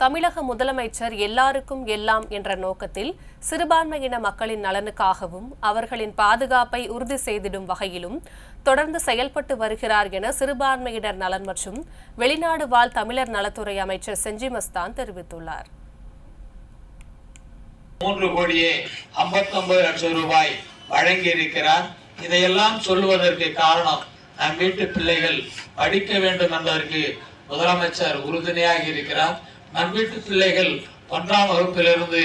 தமிழக முதலமைச்சர் எல்லாருக்கும் எல்லாம் என்ற நோக்கத்தில் சிறுபான்மையின மக்களின் நலனுக்காகவும் அவர்களின் பாதுகாப்பை உறுதி செய்திடும் வகையிலும் தொடர்ந்து செயல்பட்டு வருகிறார் என சிறுபான்மையினர் நலன் மற்றும் வெளிநாடு வாழ் தமிழர் நலத்துறை அமைச்சர் செஞ்சி மஸ்தான் தெரிவித்துள்ளார். மூன்று கோடியே 59 லட்சம் ரூபாய் வழங்கி இருக்கிறார் இதையெல்லாம் சொல்லுவதற்கு காரணம் நம் வீட்டு பிள்ளைகள் படிக்க வேண்டும் என்பதற்கு முதலமைச்சர் உறுதுணையாக இருக்கிறார். நம் வீட்டு பிள்ளைகள் ஒன்றாம் வகுப்பிலிருந்து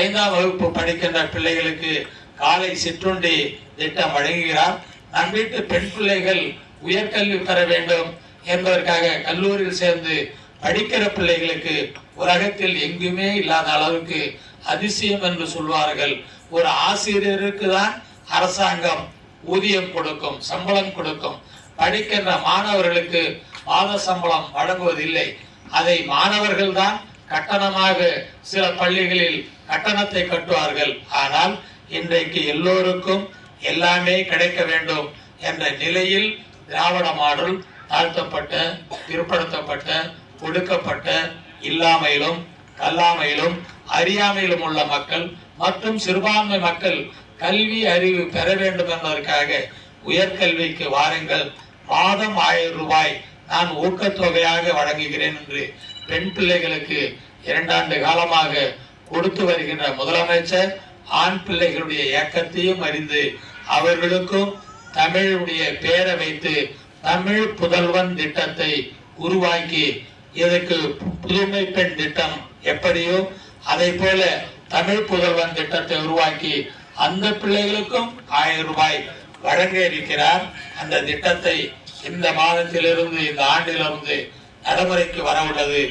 ஐந்தாம் வகுப்பு படிக்கின்ற பிள்ளைகளுக்கு காலை சிற்றுண்டி திட்டம் வழங்குகிறார். நம் வீட்டு பெண் பிள்ளைகள் உயர்கல்வி பெற வேண்டும் என்பதற்காக கல்லூரியில் சேர்ந்து படிக்கிற பிள்ளைகளுக்கு உலகத்தில் எங்குமே இல்லாத அளவுக்கு அதிசயம் என்று சொல்வார்கள். ஒரு ஆசிரியருக்கு தான் அரசாங்கம் ஊதியம் கொடுக்கும் சம்பளம் கொடுக்கும். படிக்கின்ற மாணவர்களுக்கு மாத சம்பளம் வழங்குவதில்லை. அதை மாணவர்கள் தான் கட்டணமாக சில பள்ளிகளில் கட்டணத்தை கட்டுவார்கள். ஆனால் இன்றைக்கு எல்லோருக்கும் எல்லாமே கிடைக்க வேண்டும் என்ற நிலையில் திராவிட மாடல் தாழ்த்தப்பட்ட பிற்படுத்தப்பட்ட ஒடுக்கப்பட்ட இல்லாமையிலும் கல்லாமையிலும் அறியாமையிலும் உள்ள மக்கள் மற்றும் சிறுபான்மை மக்கள் கல்வி அறிவு பெற வேண்டும் என்பதற்காக உயர்கல்விக்கு வாருங்கள். மாதம் ஆயிரம் ரூபாய் நான் ஊக்கத்தொகையாக வழங்குகிறேன் என்று பெண் பிள்ளைகளுக்கு இரண்டாண்டு காலமாக கொடுத்து வருகின்ற முதலமைச்சர் ஆண் பிள்ளைகளுடைய இயக்கத்தையும் அறிந்து அவர்களுக்கும் தமிழுடைய பெயரை வைத்து தமிழ் புதல்வன் திட்டத்தை உருவாக்கி இதற்கு புதுமை பெண் திட்டம் எப்படியோ அதை போல தமிழ் புதல்வன் திட்டத்தை உருவாக்கி அந்த பிள்ளைகளுக்கும் ஆயிரம் ரூபாய் வழங்க இருக்கிறார். அந்த திட்டத்தை இந்த மாதத்திலிருந்து இந்த ஆண்டிலிருந்து நடைமுறைக்கு வர உள்ளது